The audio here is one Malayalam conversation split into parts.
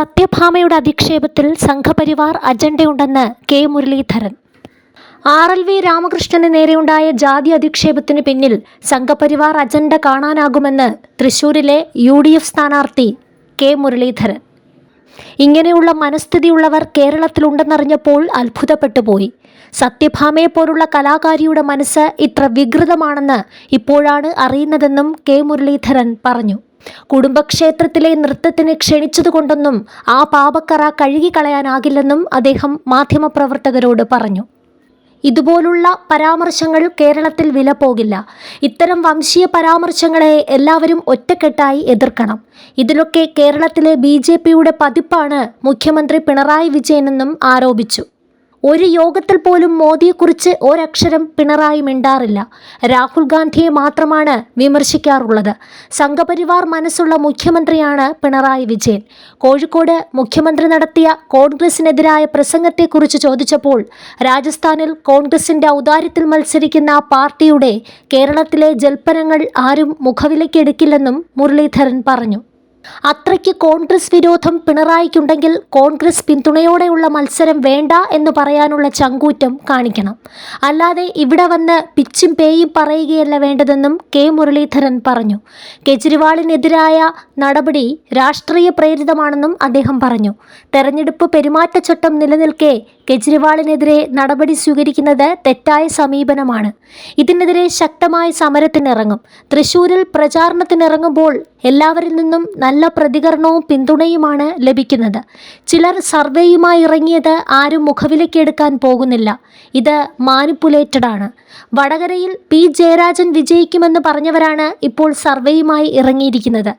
സത്യഭാമയുടെ അധിക്ഷേപത്തിൽ Sangh Parivar അജണ്ടയുണ്ടെന്ന് K. Muraleedharan. R L V Ramakrishnan നേരെയുണ്ടായ ജാതി അധിക്ഷേപത്തിന് പിന്നിൽ സംഘപരിവാർ അജണ്ട കാണാനാകുമെന്ന് തൃശൂരിലെ യു ഡി എഫ് സ്ഥാനാർത്ഥി കെ. മുരളീധരൻ. ഇങ്ങനെയുള്ള മനസ്ഥിതിയുള്ളവർ കേരളത്തിലുണ്ടെന്നറിഞ്ഞപ്പോൾ അത്ഭുതപ്പെട്ടുപോയി. സത്യഭാമയെപ്പോലുള്ള കലാകാരിയുടെ മനസ്സ് ഇത്ര വികൃതമാണെന്ന് ഇപ്പോഴാണ് അറിയുന്നതെന്നും കെ. മുരളീധരൻ പറഞ്ഞു. കുടുംബക്ഷേത്രത്തിലെ നൃത്തത്തിന് ക്ഷണിച്ചതുകൊണ്ടൊന്നും ആ പാപക്കറ കഴുകിക്കളയാനാകില്ലെന്നും അദ്ദേഹം മാധ്യമപ്രവർത്തകരോട് പറഞ്ഞു. ഇതുപോലുള്ള പരാമർശങ്ങൾ കേരളത്തിൽ വില പോകില്ല. ഇത്തരം വംശീയ പരാമർശങ്ങളെ എല്ലാവരും ഒറ്റക്കെട്ടായി എതിർക്കണം. ഇതിലൊക്കെ കേരളത്തിലെ ബി ജെ പിയുടെ പതിപ്പാണ് മുഖ്യമന്ത്രി പിണറായി വിജയനെന്നും ആരോപിച്ചു. ഒരു യോഗത്തിൽ പോലും മോദിയെക്കുറിച്ച് ഒരക്ഷരം പിണറായി മിണ്ടാറില്ല. രാഹുൽ ഗാന്ധിയെ മാത്രമാണ് വിമർശിക്കാറുള്ളത്. സംഘപരിവാർ മനസ്സുള്ള മുഖ്യമന്ത്രിയാണ് പിണറായി വിജയൻ. കോഴിക്കോട് മുഖ്യമന്ത്രി നടത്തിയ കോൺഗ്രസിനെതിരായ പ്രസംഗത്തെക്കുറിച്ച് ചോദിച്ചപ്പോൾ രാജസ്ഥാനിൽ കോൺഗ്രസിന്റെ ഔദാര്യത്തിൽ മത്സരിക്കുന്ന പാർട്ടിയുടെ കേരളത്തിലെ ജൽപ്പനങ്ങൾ ആരും മുഖവിലയ്ക്കെടുക്കില്ലെന്നും മുരളീധരൻ പറഞ്ഞു. അത്രയ്ക്ക് കോൺഗ്രസ് വിരോധം പിണറായിക്കുണ്ടെങ്കിൽ കോൺഗ്രസ് പിന്തുണയോടെയുള്ള മത്സരം വേണ്ട എന്ന് പറയാനുള്ള ചങ്കൂറ്റം കാണിക്കണം. അല്ലാതെ ഇവിടെ വന്ന് പിച്ചും പേയും പറയുകയല്ല വേണ്ടതെന്നും കെ മുരളീധരൻ പറഞ്ഞു. കെജ്രിവാളിനെതിരായ നടപടി രാഷ്ട്രീയ പ്രേരിതമാണെന്നും അദ്ദേഹം പറഞ്ഞു. തെരഞ്ഞെടുപ്പ് പെരുമാറ്റച്ചട്ടം നിലനിൽക്കെ കെജ്രിവാളിനെതിരെ നടപടി സ്വീകരിക്കുന്നത് തെറ്റായ സമീപനമാണ്. ഇതിനെതിരെ ശക്തമായ സമരത്തിനിറങ്ങും. തൃശൂരിൽ പ്രചാരണത്തിനിറങ്ങുമ്പോൾ എല്ലാവരിൽ നിന്നും നല്ല പ്രതികരണവും പിന്തുണയുമാണ് ലഭിക്കുന്നത്. ചിലർ സർവേയുമായി ഇറങ്ങിയത് ആരും മുഖവിലക്കെടുക്കാൻ പോകുന്നില്ല. ഇത് മാനിപ്പുലേറ്റഡ് ആണ്. വടകരയിൽ പി ജയരാജൻ വിജയിക്കുമെന്ന് പറഞ്ഞവരാണ് ഇപ്പോൾ സർവേയുമായി ഇറങ്ങിയിരിക്കുന്നത്.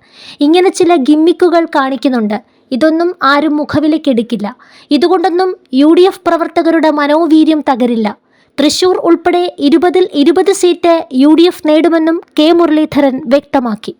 ഇങ്ങനെ ചില ഗിമ്മിക്കുകൾ കാണിക്കുന്നുണ്ട്. ഇതൊന്നും ആരും മുഖവിലക്കെടുക്കില്ല ഇതുകൊണ്ടൊന്നും യു ഡി എഫ് പ്രവർത്തകരുടെ മനോവീര്യം തകരില്ല. തൃശൂർ ഉൾപ്പെടെ ഇരുപതിൽ ഇരുപത് സീറ്റ് യു ഡി എഫ് നേടുമെന്നും കെ മുരളീധരൻ വ്യക്തമാക്കി.